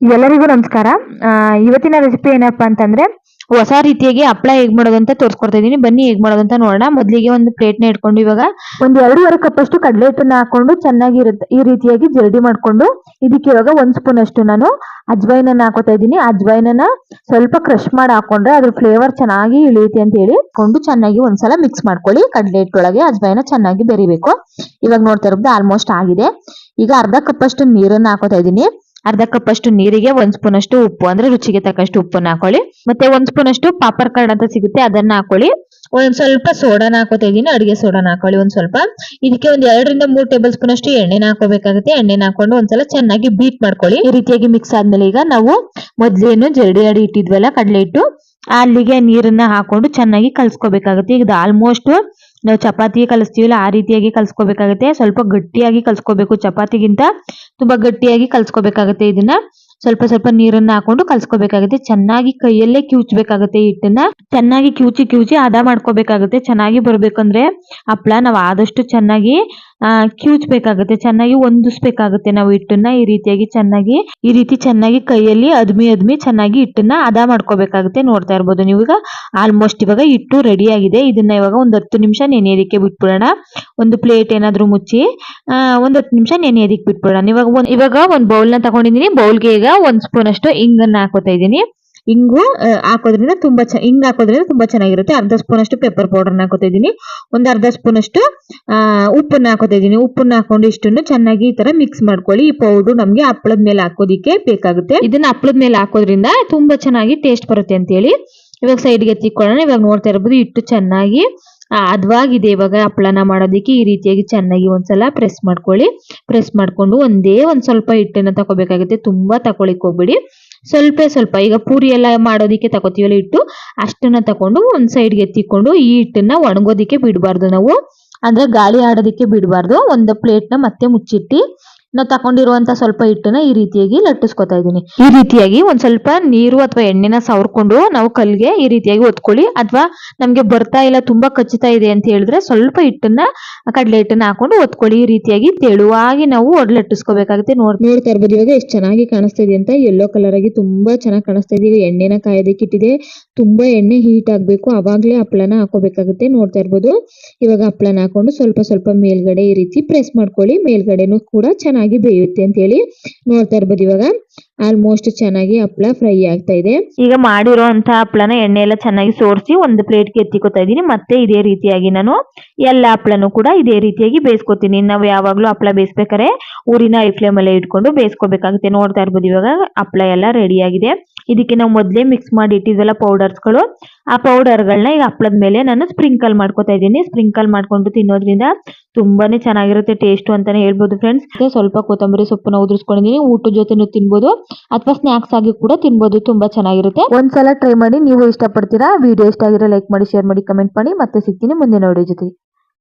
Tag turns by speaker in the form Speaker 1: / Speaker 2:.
Speaker 1: ಎಲ್ಲರಿಗೂ ನಮಸ್ಕಾರ. ಇವತ್ತಿನ ರೆಸಿಪಿ ಏನಪ್ಪಾ ಅಂತಂದ್ರೆ ಹೊಸ ರೀತಿಯಾಗಿ ಹಪ್ಪಳ ಹೇಗ್ ಮಾಡೋದು ಅಂತ ತೋರಿಸ್ಕೊಡ್ತಾ ಇದೀನಿ ಬನ್ನಿ ಹೇಗ್ ಮಾಡೋದು ಅಂತ ನೋಡೋಣ. ಮೊದಲಿಗೆ ಒಂದು ಪ್ಲೇಟ್ನ ಇಟ್ಕೊಂಡು ಇವಾಗ ಒಂದು ಎರಡೂವರೆ ಕಪ್ ಅಷ್ಟು ಕಡಲೆ ಹಿಟ್ಟನ್ನ ಹಾಕೊಂಡು ಚೆನ್ನಾಗಿ ಈ ರೀತಿಯಾಗಿ ಜರಡಿ ಮಾಡ್ಕೊಂಡು ಇದಕ್ಕೆ ಇವಾಗ ಒಂದ್ ಸ್ಪೂನ್ ಅಷ್ಟು ನಾನು ಅಜ್ವೈನನ್ನ ಹಾಕೋತಾ ಇದ್ದೀನಿ. ಅಜ್ವೈನನ್ನ ಸ್ವಲ್ಪ ಕ್ರಶ್ ಮಾಡಿ ಹಾಕೊಂಡ್ರೆ ಅದ್ರ ಫ್ಲೇವರ್ ಚೆನ್ನಾಗಿ ಇಳಿಯುತ್ತೆ ಅಂತ ಹೇಳಿ ಕೊಂಡು ಚೆನ್ನಾಗಿ ಒಂದ್ಸಲ ಮಿಕ್ಸ್ ಮಾಡ್ಕೊಳ್ಳಿ. ಕಡಲೆ ಹಿಟ್ಟೊಳಗೆ ಅಜ್ವೈನ ಚೆನ್ನಾಗಿ ಬೆರಿಬೇಕು. ಇವಾಗ ನೋಡ್ತಾ ಇರೋದು ಆಲ್ಮೋಸ್ಟ್ ಆಗಿದೆ. ಈಗ ಅರ್ಧ ಕಪ್ ಅಷ್ಟು ನೀರನ್ನ ಹಾಕೋತಾ ಇದ್ದೀನಿ. ಅರ್ಧ ಕಪ್ ಅಷ್ಟು ನೀರಿಗೆ, ಒಂದ್ ಸ್ಪೂನ್ ಅಷ್ಟು ಉಪ್ಪು, ಅಂದ್ರೆ ರುಚಿಗೆ ತಕ್ಕಷ್ಟು ಉಪ್ಪನ್ನ ಹಾಕೊಳ್ಳಿ ಮತ್ತೆ ಒಂದ್ ಸ್ಪೂನ್ ಅಷ್ಟು ಪಾಪರ್ ಕಾರ್ಡ್ ಅಂತ ಸಿಗುತ್ತೆ, ಅದನ್ನ ಹಾಕೊಳ್ಳಿ. ಒಂದ್ ಸ್ವಲ್ಪ ಸೋಡಾನ ಹಾಕೋತಾ ಇದೀನಿ ಅಡಿಗೆ ಸೋಡಾನ ಹಾಕೊಳ್ಳಿ ಒಂದ್ ಸ್ವಲ್ಪ. ಇದಕ್ಕೆ ಒಂದ್ ಎರಡರಿಂದ ಮೂರ್ ಟೇಬಲ್ ಸ್ಪೂನ್ ಅಷ್ಟು ಎಣ್ಣೆನ ಹಾಕೋಬೇಕಾಗುತ್ತೆ ಎಣ್ಣೆನ ಹಾಕೊಂಡು ಒಂದ್ಸಲ ಚೆನ್ನಾಗಿ ಬೀಟ್ ಮಾಡ್ಕೊಳ್ಳಿ. ಈ ರೀತಿಯಾಗಿ ಮಿಕ್ಸ್ ಆದ್ಮೇಲೆ ಈಗ ನಾವು ಮೊದ್ಲೇನು ಜರಡಿ ಅಡಿ ಇಟ್ಟಿದ್ವಲ್ಲ, ಕಡಲೆ ಹಿಟ್ಟು, ಅಲ್ಲಿಗೆ ನೀರನ್ನ ಹಾಕೊಂಡು ಚೆನ್ನಾಗಿ ಕಲ್ಸ್ಕೋಬೇಕಾಗುತ್ತೆ. ಈಗ ಆಲ್ಮೋಸ್ಟ್ ನಾವು ಚಪಾತಿ ಕಲಿಸ್ತೀವಲ್ಲ, ಆ ರೀತಿಯಾಗಿ ಕಲ್ಸ್ಕೊಬೇಕಾಗುತ್ತೆ. ಸ್ವಲ್ಪ ಗಟ್ಟಿಯಾಗಿ ಕಲಸ್ಕೊಬೇಕು ಚಪಾತಿಗಿಂತ. ತುಂಬಾ ಗಟ್ಟಿಯಾಗಿ ಕಲ್ಸ್ಕೊಬೇಕಾಗುತ್ತೆ ಇದನ್ನ. ಸ್ವಲ್ಪ ಸ್ವಲ್ಪ ನೀರನ್ನ ಹಾಕೊಂಡು ಕಲ್ಸ್ಕೋಬೇಕಾಗುತ್ತೆ. ಚೆನ್ನಾಗಿ ಕೈಯಲ್ಲೇ ಕಿವುಚ್ಬೇಕಾಗುತ್ತೆ ಹಿಟ್ಟನ್ನ. ಚೆನ್ನಾಗಿ ಕಿವುಚಿ ಕಿವುಚಿ ಹದ ಮಾಡ್ಕೋಬೇಕಾಗುತ್ತೆ. ಚೆನ್ನಾಗಿ ಬರ್ಬೇಕಂದ್ರೆ ಹಪ್ಳ ನಾವು ಆದಷ್ಟು ಚೆನ್ನಾಗಿ ಆ ಕಿವುಚ್ಬೇಕಾಗುತ್ತೆ ಚೆನ್ನಾಗಿ ಹೊಂದಿಸ್ಬೇಕಾಗುತ್ತೆ ನಾವು ಹಿಟ್ಟನ್ನ ಈ ರೀತಿಯಾಗಿ ಚೆನ್ನಾಗಿ, ಈ ರೀತಿ ಚೆನ್ನಾಗಿ ಕೈಯಲ್ಲಿ ಅದ್ಮಿ ಅದ್ಮಿ ಚೆನ್ನಾಗಿ ಹಿಟ್ಟನ್ನ ಹದ ಮಾಡ್ಕೋಬೇಕಾಗುತ್ತೆ ನೋಡ್ತಾ ಇರ್ಬೋದು ನೀವು. ಈಗ ಆಲ್ಮೋಸ್ಟ್ ಇವಾಗ ಹಿಟ್ಟು ರೆಡಿ ಆಗಿದೆ. ಇದನ್ನ ಇವಾಗ ಒಂದ್ ಹತ್ತು ನಿಮಿಷ ನೆನೆಯೋದಕ್ಕೆ ಬಿಟ್ಬಿಡೋಣ. ಒಂದು ಪ್ಲೇಟ್ ಏನಾದ್ರು ಮುಚ್ಚಿ ಒಂದ್ ಹತ್ತು ನಿಮಿಷ ನೆನೆಯೋದಕ್ಕೆ ಬಿಟ್ಬಿಡೋಣ. ಇವಾಗ ಒಂದ್ ಇವಾಗ ಒಂದ್ ಬೌಲ್ನ ತಗೊಂಡಿದೀನಿ ಬೌಲ್ಗೆ ಈಗ ಒಂದ್ ಸ್ಪೂನ್ ಅಷ್ಟು ಇಂಗನ್ನ ಹಾಕೋತಾ ಇದೀನಿ ಇಂಗು ಹಾಕೋದ್ರಿಂದ ತುಂಬಾ ಹಿಂಗ್ ಹಾಕೋದ್ರಿಂದ ತುಂಬಾ ಚೆನ್ನಾಗಿರುತ್ತೆ. ಅರ್ಧ ಸ್ಪೂನ್ ಅಷ್ಟು ಪೆಪ್ಪರ್ ಪೌಡರ್ನ ಹಾಕೋತಾ ಇದೀನಿ ಒಂದ್ ಅರ್ಧ ಸ್ಪೂನ್ ಅಷ್ಟು ಉಪ್ಪನ್ನ ಹಾಕೋತಾ ಇದೀನಿ ಉಪ್ಪನ್ನ ಹಾಕೊಂಡು ಇಷ್ಟನ್ನು ಚೆನ್ನಾಗಿ ಈ ತರ ಮಿಕ್ಸ್ ಮಾಡ್ಕೊಳ್ಳಿ. ಈ ಪೌಡರ್ ನಮ್ಗೆ ಹಪ್ಪಳದ ಮೇಲೆ ಹಾಕೋದಿಕ್ಕೆ ಬೇಕಾಗುತ್ತೆ. ಇದನ್ನ ಹಪ್ಪಳದ ಮೇಲೆ ಹಾಕೋದ್ರಿಂದ ತುಂಬಾ ಚೆನ್ನಾಗಿ ಟೇಸ್ಟ್ ಬರುತ್ತೆ ಅಂತ ಹೇಳಿ ಇವಾಗ ಸೈಡ್ಗೆ ಎತ್ತಿಕೊಳ್ಳೋಣ. ಇವಾಗ ನೋಡ್ತಾ ಇರ್ಬೋದು ಇಟ್ಟು ಚೆನ್ನಾಗಿ ಅದ್ವಾಗಿದೆ ಇವಾಗ ಹಪ್ಪಳನ ಮಾಡೋದಿಕ್ಕೆ ಈ ರೀತಿಯಾಗಿ ಚೆನ್ನಾಗಿ ಒಂದ್ಸಲ ಪ್ರೆಸ್ ಮಾಡ್ಕೊಳ್ಳಿ. ಪ್ರೆಸ್ ಮಾಡ್ಕೊಂಡು ಒಂದೇ ಒಂದ್ ಸ್ವಲ್ಪ ಹಿಟ್ಟನ್ನ ತಗೋಬೇಕಾಗುತ್ತೆ ತುಂಬಾ ತಕೊಳಿಕ್ ಹೋಗ್ಬೇಡಿ. ಸ್ವಲ್ಪ ಸ್ವಲ್ಪ, ಈಗ ಪೂರಿ ಎಲ್ಲ ಮಾಡೋದಕ್ಕೆ ತಗೋತೀವಲ್ಲ ಹಿಟ್ಟು? ಅಷ್ಟನ್ನ ತಕೊಂಡು ಒಂದ್ ಸೈಡ್ಗೆ ಎತ್ತಿಕೊಂಡು ಈ ಹಿಟ್ಟನ್ನ ಒಣಗೋದಿಕ್ಕೆ ಬಿಡಬಾರ್ದು ನಾವು. ಅಂದ್ರೆ ಗಾಳಿ ಆಡೋದಿಕ್ಕೆ ಬಿಡಬಾರ್ದು. ಒಂದು ಪ್ಲೇಟ್ನ ಮತ್ತೆ ಮುಚ್ಚಿಟ್ಟಿ ನಾವು ತಗೊಂಡಿರುವಂತ ಸ್ವಲ್ಪ ಹಿಟ್ಟನ್ನ ಈ ರೀತಿಯಾಗಿ ಲಟ್ಟಿಸ್ಕೊತಾ ಇದ್ದೀನಿ. ಈ ರೀತಿಯಾಗಿ ಒಂದ್ ಸ್ವಲ್ಪ ನೀರು ಅಥವಾ ಎಣ್ಣೆನ ಸವರ್ಕೊಂಡು ನಾವು ಕಲ್ಗೆ ಈ ರೀತಿಯಾಗಿ ಒತ್ಕೊಳ್ಳಿ. ಅಥವಾ ನಮ್ಗೆ ಬರ್ತಾ ಇಲ್ಲ, ತುಂಬಾ ಕಚ್ಚುತ್ತಾ ಇದೆ ಅಂತ ಹೇಳಿದ್ರೆ ಸ್ವಲ್ಪ ಹಿಟ್ಟನ್ನ, ಕಡಲೆ ಹಿಟ್ಟನ್ನ ಹಾಕೊಂಡು ಒತ್ಕೊಳ್ಳಿ. ಈ ರೀತಿಯಾಗಿ ತೆಳುವಾಗಿ ನಾವು ಒಡ್ಲಟ್ಟಿಸ್ಕೋಬೇಕಾಗುತ್ತೆ ನೋಡ್ ನೋಡ್ತಾ ಇರ್ಬೋದು ಇವಾಗ ಎಷ್ಟು ಚೆನ್ನಾಗಿ ಕಾಣಿಸ್ತಾ ಇದೆ ಅಂತ ಯೆಲ್ಲೋ ಕಲರ್ ಆಗಿ ತುಂಬಾ ಚೆನ್ನಾಗಿ ಕಾಣಿಸ್ತಾ ಇದೆ. ಎಣ್ಣೆನ ಕಾಯೋದಕ್ಕೆ ಇಟ್ಟಿದೆ ತುಂಬಾ ಎಣ್ಣೆ ಹೀಟ್ ಆಗ್ಬೇಕು. ಅವಾಗ್ಲೇ ಹಪ್ಪಳನ ಹಾಕೋಬೇಕಾಗುತ್ತೆ. ನೋಡ್ತಾ ಇರ್ಬೋದು ಇವಾಗ ಹಪ್ಪಳನ ಹಾಕೊಂಡು ಸ್ವಲ್ಪ ಸ್ವಲ್ಪ ಮೇಲ್ಗಡೆ ಈ ರೀತಿ ಪ್ರೆಸ್ ಮಾಡ್ಕೊಳ್ಳಿ. ಮೇಲ್ಗಡೆನೂ ಕೂಡ ಚೆನ್ನಾಗಿ ಬೇಯುತ್ತೆ ಅಂತ ಹೇಳಿ ನೋಡ್ತಾ ಇರ್ಬೋದು ಇವಾಗ. ಆಲ್ಮೋಸ್ಟ್ ಚೆನ್ನಾಗಿ ಹಪ್ಪಳ ಫ್ರೈ ಆಗ್ತಾ ಇದೆ. ಈಗ ಮಾಡಿರೋ ಅಂತ ಹಪ್ಪಳನ ಎಣ್ಣೆ ಎಲ್ಲ ಚೆನ್ನಾಗಿ ಸೋರಿಸಿ ಒಂದು ಪ್ಲೇಟ್ಗೆ ಎತ್ತಿಕೋತಾ ಇದೀನಿ ಮತ್ತೆ ಇದೇ ರೀತಿಯಾಗಿ ನಾನು ಎಲ್ಲ ಹಪ್ಪಳನು ಕೂಡ ಇದೇ ರೀತಿಯಾಗಿ ಬೇಯಿಸ್ಕೊತೀನಿ. ನಾವು ಯಾವಾಗ್ಲೂ ಹಪ್ಳ ಬೇಯಿಸ್ಬೇಕಾರೆ ಊರಿನ ಐ ಫ್ಲೇಮ್ ಅಲ್ಲೇ ಇಟ್ಕೊಂಡು ಬೇಯಿಸ್ಕೋಬೇಕಾಗುತ್ತೆ. ನೋಡ್ತಾ ಇರ್ಬೋದು ಇವಾಗ ಹಪ್ಳ ಎಲ್ಲ ರೆಡಿ ಆಗಿದೆ. ಇದಕ್ಕೆ ನಾವು ಮೊದಲೇ ಮಿಕ್ಸ್ ಮಾಡಿ ಇಟ್ಟಿದ್ವಲ್ಲ ಪೌಡರ್ಸ್ಗಳು ಆ ಪೌಡರ್ಗಳನ್ನ ಈಗ ಹಪ್ಪಳದ ಮೇಲೆ ನಾನು ಸ್ಪ್ರಿಂಕಲ್ ಮಾಡ್ಕೊತಾ ಇದ್ದೀನಿ. ಸ್ಪ್ರಿಂಕಲ್ ಮಾಡ್ಕೊಂಡು ತಿನ್ನೋದ್ರಿಂದ ತುಂಬಾನೇ ಚೆನ್ನಾಗಿರುತ್ತೆ ಟೇಸ್ಟ್ ಅಂತಾನೆ ಹೇಳ್ಬೋದು ಫ್ರೆಂಡ್ಸ್ ಸ್ವಲ್ಪ ಕೊತ್ತಂಬರಿ ಸೊಪ್ಪನ್ನ ಉದುರಿಸ್ಕೊಂಡಿದ್ದೀನಿ. ಊಟದ ಜೊತೆನೂ ತಿನ್ಬೋದು. ಅಥವಾ ಸ್ನಾಕ್ಸ್ ಆಗಿ ಕೂಡ ತಿನ್ಬೋದು. ತುಂಬಾ ಚೆನ್ನಾಗಿರುತ್ತೆ. ಒಂದ್ಸಲ ಟ್ರೈ ಮಾಡಿ ನೀವು ಇಷ್ಟಪಡ್ತೀರಾ? ವಿಡಿಯೋ ಇಷ್ಟ ಆಗಿರೋ ಲೈಕ್ ಮಾಡಿ ಶೇರ್ ಮಾಡಿ ಕಮೆಂಟ್ ಮಾಡಿ. ಮತ್ತೆ ಸಿಗ್ತೀನಿ ಮುಂದಿನ ವಿಡಿಯೋ ಜೊತೆ